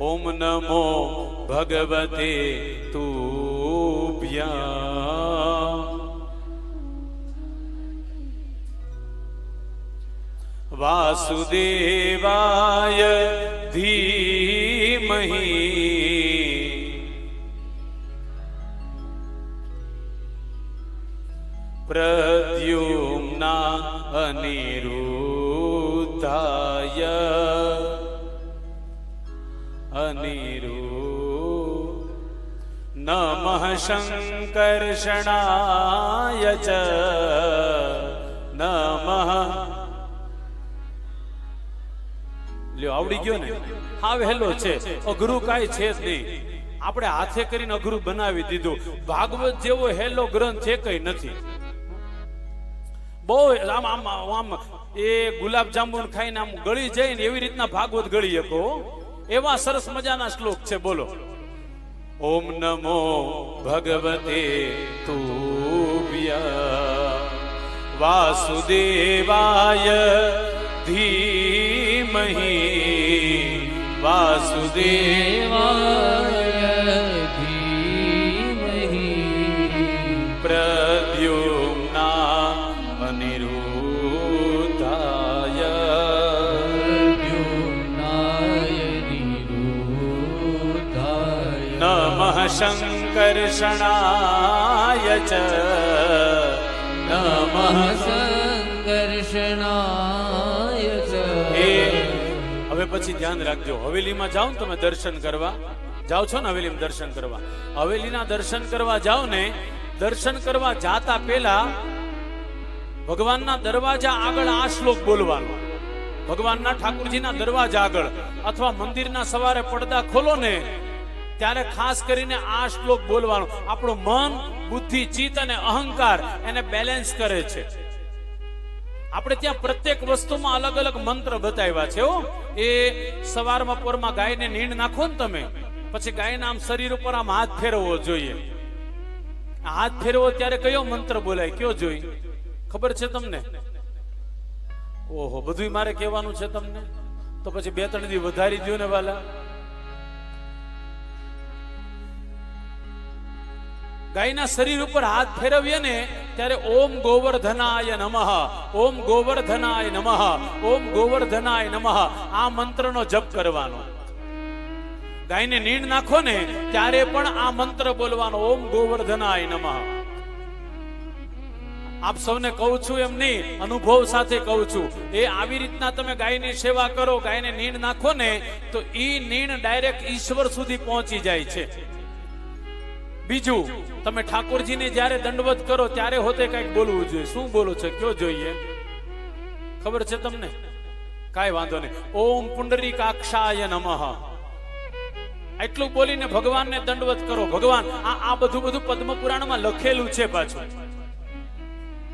ઓમ નમો ભગવતે તુભ્યા. વાસુદેવાય ધીમહી. પ્રદ્યુમ્ના અનિરુદ્ધાય અનિરુ નમઃ શંકર્ષણાય ચ નમઃ લ્યો, આવડી ગયો ને? હા, વહેલો છે. અઘરું કાંઈ છે જ નહીં. આપણે હાથે કરીને અઘરું બનાવી દીધું. ભાગવત જેવો હેલો ગ્રંથ છે કઈ નથી. બહુ આમ આમ આમ એ ગુલાબ જાંબુ ખાઈને આમ ગળી જાય ને એવી રીતના ભાગવત ગળી શકો. એવા સરસ મજાના શ્લોક છે બોલો. ઓમ નમો ભગવતે તુભ્યા વાસુદેવાય ધીમહી વાસુદેવાય નમઃ શંકર્ષણાય ચ નમઃ સંકર્ષણાય હવે પછી ધ્યાન રાખજો. હવેલીમાં જાઓ ને તમે દર્શન કરવા. જાઓ છો ને હવેલીમાં દર્શન કરવા? હવેલીના દર્શન કરવા જાઓ ને દર્શન કરવા જાતા પહેલા ભગવાનના દરવાજા આગળ આ શ્લોક બોલવાનો. ભગવાનના ઠાકુરજીના દરવાજા આગળ અથવા મંદિરના સવારે પડદા ખોલો ને ત્યારે ખાસ કરીને આ શ્લોક બોલવાનો. આપણું મન, બુદ્ધિ, ચિત્ત અને અહંકાર એને બેલેન્સ કરે છે. આપણે ત્યાં પ્રત્યેક વસ્તુમાં અલગ અલગ મંત્ર બતાવ્યા છે એ સવારમાં પોરમાં ગાયને નીણ નાખો ને તમે, પછી ગાયના આમ શરીર ઉપર આમ હાથ ફેરવવો જોઈએ. હાથ ફેરવો ત્યારે કયો મંત્ર બોલાય, કયો જોઈ? ખબર છે તમને? ઓહો બધું મારે કહેવાનું છે તમને? તો પછી બે ત્રણ દી વધારી દો ને વાલા. ગાયના શરીર ઉપર હાથ ફેરવીએ ને, ત્યારે ઓમ ગોવર્ધનાય નમઃ, ઓમ ગોવર્ધનાય નમઃ, ઓમ ગોવર્ધનાય નમઃ, આ મંત્રનો જપ કરવાનો. ગાયને નીણ નાખો ને, ત્યારે પણ આ મંત્ર બોલવાનો, ઓમ ગોવર્ધનાય નમઃ. આપ સૌને કહું છું એમ નહીં, અનુભવ સાથે કહું છું, એ આવી રીતના તમે ગાયની સેવા કરો, ગાયને નીણ નાખો ને, તો ઈ નીણ ડાયરેક્ટ ઈશ્વર સુધી પહોંચી જાય છે. બીજું, તમે ઠાકોરજીને જ્યારે દંડવત કરો, ત્યારે હોતે કંઈક બોલવું જોઈએ. શું બોલો છો? કયો જોઈએ? ખબર છે તમને? કાંઈ વાંધો નહીં. ઓમ પુંડરીકાક્ષાય નમઃ. એટલું બોલીને ભગવાનને દંડવત કરો. ભગવાન, આ આ બધું બધું પદ્મ પુરાણમાં લખેલું છે પાછું.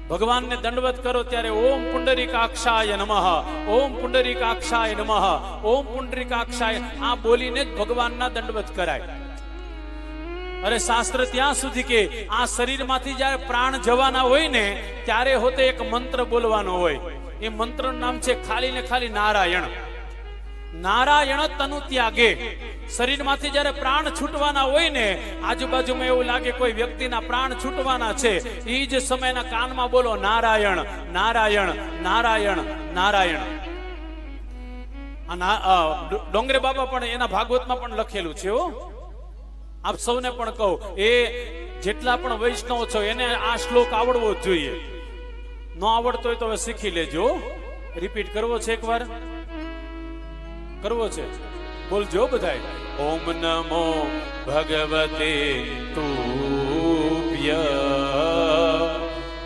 ભગવાનને દંડવત કરો ત્યારે ઓમ પુંડરીકાક્ષાય નમઃ. ઓમ પુંડરીકાક્ષાય નમઃ. ઓમ પુંડરીકાક્ષાય. આ બોલીને જ ભગવાનના દંડવત કરાય. અરે શાસ્ત્ર ત્યાં સુધી કે આ શરીરમાંથી જ્યારે પ્રાણ જવાના હોય ને, ત્યારે હોતે એક મંત્ર બોલવાનો હોય. એ મંત્રનું નામ છે ખાલી ને ખાલી નારાયણ. નારાયણ તનુ ત્યાગે. શરીરમાંથી જ્યારે પ્રાણ છૂટવાના હોય ને, આજુબાજુમાં એવું લાગે કોઈ વ્યક્તિના પ્રાણ છૂટવાના છે એ જ સમયના કાનમાં બોલો નારાયણ નારાયણ નારાયણ નારાયણ. આ ડોંગરે બાબા પણ એના ભાગવતમાં પણ લખેલું છે હો. આપ સૌને પણ કહું, એ જેટલા પણ વૈષ્ણવ છો, એને આ શ્લોક આવડવો જ જોઈએ. ન આવડતો હોય તો હવે શીખી લેજો. રિપીટ કરવો છે એકવાર? કરવો છે? બોલજો બધાય. ઓમ નમો ભગવતે તુભ્ય.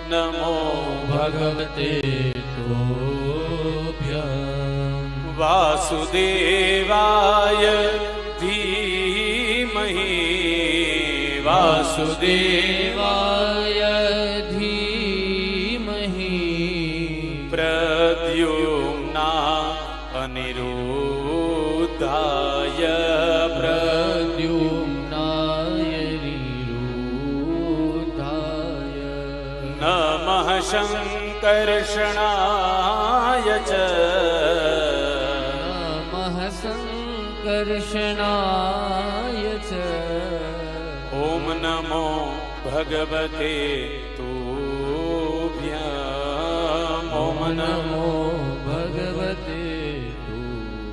નમો ભગવતે તુભ્ય. વાસુદેવાય देवाय धीमहि प्रद्युम्ना अनिरुद्धाय प्रद्युम्नाय निरुद्धाय नमः शङ्कर्षणाय च नमः महषङ्कर्षणा નમો ભગવતે તુભ્યમ ઓમ નમો